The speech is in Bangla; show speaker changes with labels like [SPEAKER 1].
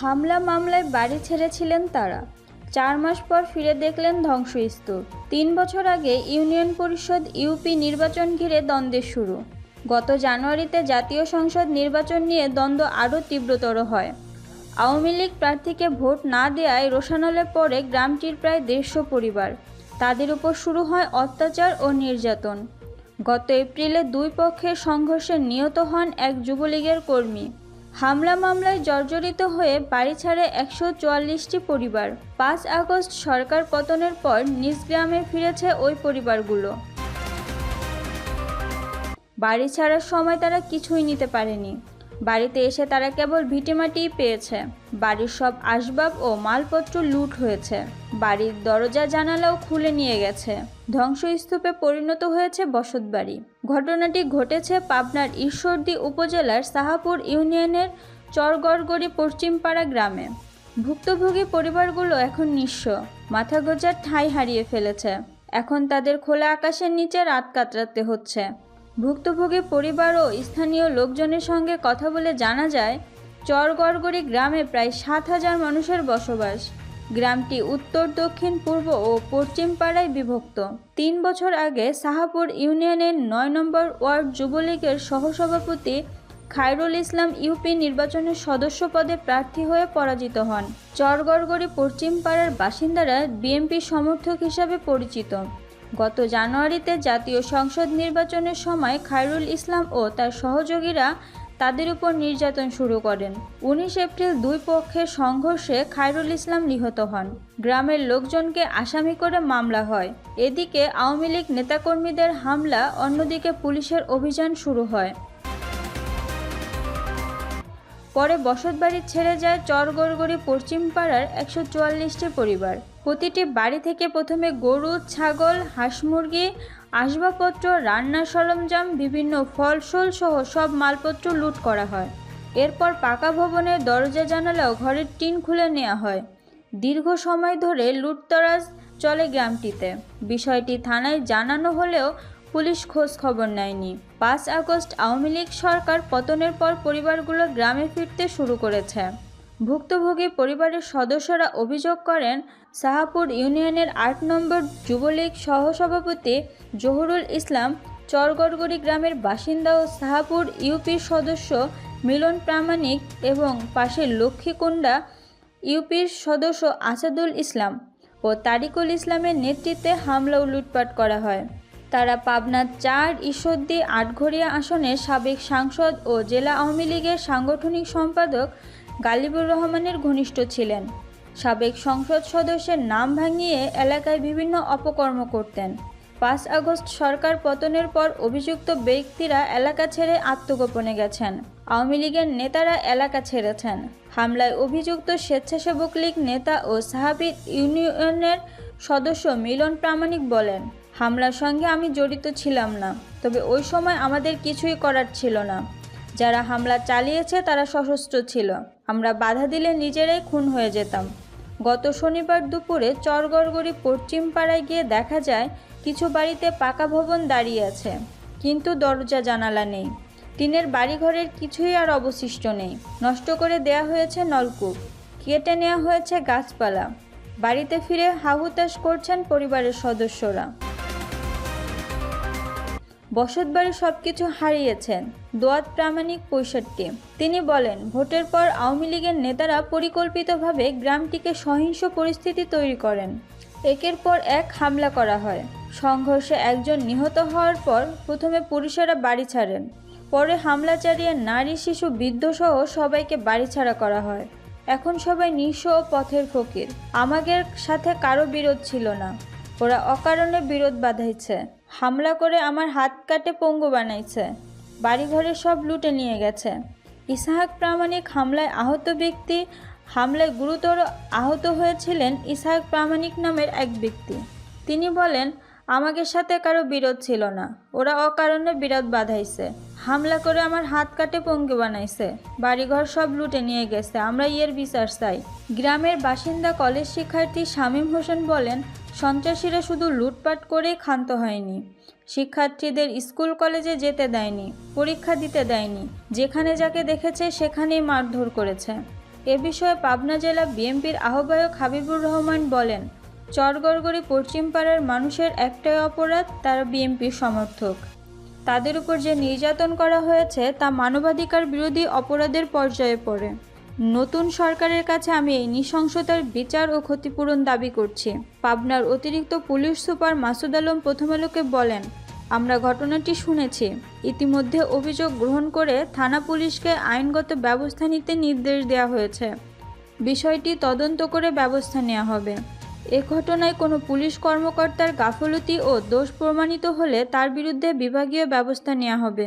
[SPEAKER 1] হামলা মামলায় বাড়ি ছেড়েছিলেন তারা। চার মাস পর ফিরে দেখলেন ধ্বংসস্তূপ। তিন বছর আগে ইউনিয়ন পরিষদ ইউপি নির্বাচন ঘিরে দ্বন্দ্বের শুরু। গত জানুয়ারিতে জাতীয় সংসদ নির্বাচন নিয়ে দ্বন্দ্ব আরও তীব্রতর হয়। আওয়ামী লীগ প্রার্থীকে ভোট না দেওয়ায় রোশানলে পরে গ্রামটির প্রায় দেড়শো পরিবার। তাদের উপর শুরু হয় অত্যাচার ও নির্যাতন। গত এপ্রিলে দুই পক্ষের সংঘর্ষে নিহত হন এক যুবলীগের কর্মী। হামলা মামলায় জর্জরিত হয়ে বাড়ি ছাড়ে একশো চুয়াল্লিশটি পরিবার। পাঁচ আগস্ট সরকার পতনের পর নিজ গ্রামে ফিরেছে ওই পরিবারগুলো। বাড়ি ছাড়ার সময় তারা কিছুই নিতে পারেনি। বাড়িতে এসে তারা কেবল ভিটেমাটিই পেয়েছে। বাড়ির সব আসবাব ও মালপত্র লুট হয়েছে। বাড়ির দরজা জানালাও খুলে নিয়ে গেছে। ধ্বংসস্তূপে পরিণত হয়েছে বসতবাড়ি ঘটনাটি ঘটেছে পাবনার ঈশ্বরদী উপজেলার সাহাপুর ইউনিয়নের চরগড়গড়ি পশ্চিমপাড়া গ্রামে। ভুক্তভোগী পরিবারগুলো এখন নিঃস্ব। মাথা গোজার ঠাঁই হারিয়ে ফেলেছে। এখন তাদের খোলা আকাশের নিচে রাত কাতরাতে হচ্ছে। ভুক্তভোগী পরিবার ও স্থানীয় লোকজনের সঙ্গে কথা বলে জানা যায়, চরগড়গড়ি গ্রামে প্রায় সাত হাজার মানুষের বসবাস। গ্রামটি উত্তর, দক্ষিণ, পূর্ব ও পশ্চিম পাড়ায় বিভক্ত। তিন বছর আগে সাহাপুর ইউনিয়নের নয় নম্বর ওয়ার্ড যুবলীগের সহসভাপতি খায়রুল ইসলাম ইউপি নির্বাচনের সদস্য পদে প্রার্থী হয়ে পরাজিত হন। চরগড়গড়ি পশ্চিম পাড়ার বাসিন্দারা বিএনপি সমর্থক হিসাবে পরিচিত। গত জানুয়ারিতে জাতীয় সংসদ নির্বাচনের সময় খায়রুল ইসলাম ও তার সহযোগীরা তাদের উপর নির্যাতন শুরু করেন। উনিশ এপ্রিল দুই পক্ষের সংঘর্ষে খায়রুল ইসলাম নিহত হন। গ্রামের লোকজনকে আসামি করে মামলা হয়। এদিকে আওয়ামী লীগ নেতাকর্মীদের হামলা, অন্যদিকে পুলিশের অভিযান শুরু হয়। পরে বসতবাড়ি ছেড়ে যায় চরগড়গড়ি পশ্চিম পাড়ার একশো চুয়াল্লিশটি পরিবার। প্রতিটি বাড়ি থেকে প্রথমে গরু, ছাগল, হাঁস মুরগি, আসবাবপত্র রান্নার সরঞ্জাম, বিভিন্ন ফলসল সহ সব মালপত্র লুট করা হয়। এরপর পাকা ভবনের দরজা জানালাও ঘরের টিন খুলে নেওয়া হয়। দীর্ঘ সময় ধরে লুটতরাজ চলে গ্রামটিতে। বিষয়টি থানায় জানানো হলেও পুলিশ খোঁজ খবর নেয়নি। পাঁচ আগস্ট আওয়ামী লীগ সরকার পতনের পর পরিবারগুলো গ্রামে ফিরতে শুরু করেছে। ভুক্তভোগী পরিবারের সদস্যরা অভিযোগ করেন সাহাপুর ইউনিয়নের আট নম্বর যুবলীগ সহসভাপতি জহুরুল ইসলাম, চরগড়গড়ি গ্রামের বাসিন্দা ও সাহাপুর ইউপির সদস্য মিলন প্রামাণিক এবং পাশের লক্ষ্মীকুণ্ডা ইউপির সদস্য আসাদুল ইসলাম ও তারিকুল ইসলামের নেতৃত্বে হামলা ও লুটপাট করা হয়। তারা পাবনার চার ঈশ্বরদী আটঘরিয়া আসনের সাবেক সাংসদ ও জেলা আওয়ামী লীগের সাংগঠনিক সম্পাদক গালিবুর রহমানের ঘনিষ্ঠ ছিলেন। সাবেক সংসদ সদস্যের নাম ভাঙিয়ে এলাকায় বিভিন্ন অপকর্ম করতেন। পাঁচ আগস্ট সরকার পতনের পর অভিযুক্ত ব্যক্তিরা এলাকা ছেড়ে আত্মগোপনে গেছেন। আওয়ামী লীগের নেতারা এলাকা ছেড়েছেন। হামলায় অভিযুক্ত স্বেচ্ছাসেবক লীগ নেতা ও সাহাবি ইউনিয়নের সদস্য মিলন প্রামাণিক বলেন, হামলার সঙ্গে আমি জড়িত ছিলাম না, তবে ওই সময় আমাদের কিছুই করার ছিল না। যারা হামলা চালিয়েছে তারা সশস্ত্র ছিল। আমরা বাধা দিলে নিজেরাই খুন হয়ে যেতাম। গত শনিবার দুপুরে চরগড়গড়ি পশ্চিম পাড়ায় গিয়ে দেখা যায়, কিছু বাড়িতে পাকা ভবন দাঁড়িয়ে আছে। কিন্তু দরজা জানালা নেই। টিনের বাড়িঘরের কিছুই আর অবশিষ্ট নেই। নষ্ট করে দেয়া হয়েছে নলকূপ। কেটে নেওয়া হয়েছে গাছপালা। বাড়িতে ফিরে হাহুতাশ করছেন পরিবারের সদস্যরা। বসতবাড়ি সব কিছু হারিয়েছেন, দোয়াত প্রামাণিক পঁয়ষট্টি। তিনি বলেন, ভোটের পর আওয়ামী লীগের নেতারা পরিকল্পিতভাবে গ্রামটিকে সহিংস পরিস্থিতি তৈরি করেন। একের পর এক হামলা করা হয়। সংঘর্ষে একজন নিহত হওয়ার পর প্রথমে পুরুষেরা বাড়ি ছাড়েন। পরে হামলা চালিয়ে নারী, শিশু, বৃদ্ধসহ সবাইকে বাড়ি ছাড়া করা হয়। এখন সবাই নিঃস্ব ও পথের ফকির। আমাদের সাথে কারও বিরোধ ছিল না। ওরা অকারণে বিরোধ বাঁধাইছে। হামলা করে আমার হাত কাটে পঙ্গু বানাইছে। বাড়িঘরে সব লুটে নিয়ে গেছে। ইসাহাক প্রামাণিক হামলায় আহত ব্যক্তি হামলায় গুরুতর আহত হয়েছিলেন ইসাহাক প্রামাণিক নামের এক ব্যক্তি। তিনি বলেন আমাদের সাথে কারও বিরোধ ছিল না। ওরা অকারণে বিরোধ বাঁধাইছে। হামলা করে আমার হাত কাটে পঙ্গি বানাইছে। বাড়িঘর সব লুটে নিয়ে গেছে। আমরা ইয়ের বিচার চাই। গ্রামের বাসিন্দা কলেজ শিক্ষার্থী শামীম হোসেন বলেন, সন্ত্রাসীরা শুধু লুটপাট করেই ক্ষান্ত হয়নি। শিক্ষার্থীদের স্কুল কলেজে যেতে দেয়নি, পরীক্ষা দিতে দেয়নি। যেখানে যাকে দেখেছে সেখানেই মারধর করেছে। এ বিষয়ে পাবনা জেলা বিএনপির আহ্বায়ক হাবিবুর রহমান বলেন চরগড়গড়ি পশ্চিমপাড়ার মানুষের একটাই অপরাধ, তারা বিএনপির সমর্থক। তাদের উপর যে নির্যাতন করা হয়েছে, তা মানবাধিকার বিরোধী অপরাধের পর্যায়ে পড়ে। নতুন সরকারের কাছে আমি এই নৃশংসতার বিচার ও ক্ষতিপূরণ দাবি করছি। পাবনার অতিরিক্ত পুলিশ সুপার মাসুদ আলম প্রথম আলোকে বলেন, আমরা ঘটনাটি শুনেছি। ইতিমধ্যে অভিযোগ গ্রহণ করে থানা পুলিশকে আইনগত ব্যবস্থা নিতে নির্দেশ দেওয়া হয়েছে। বিষয়টি তদন্ত করে ব্যবস্থা নেওয়া হবে। এ ঘটনায় কোনো পুলিশ কর্মকর্তার গাফলতি ও দোষ প্রমাণিত হলে তার বিরুদ্ধে বিভাগীয় ব্যবস্থা নেওয়া হবে।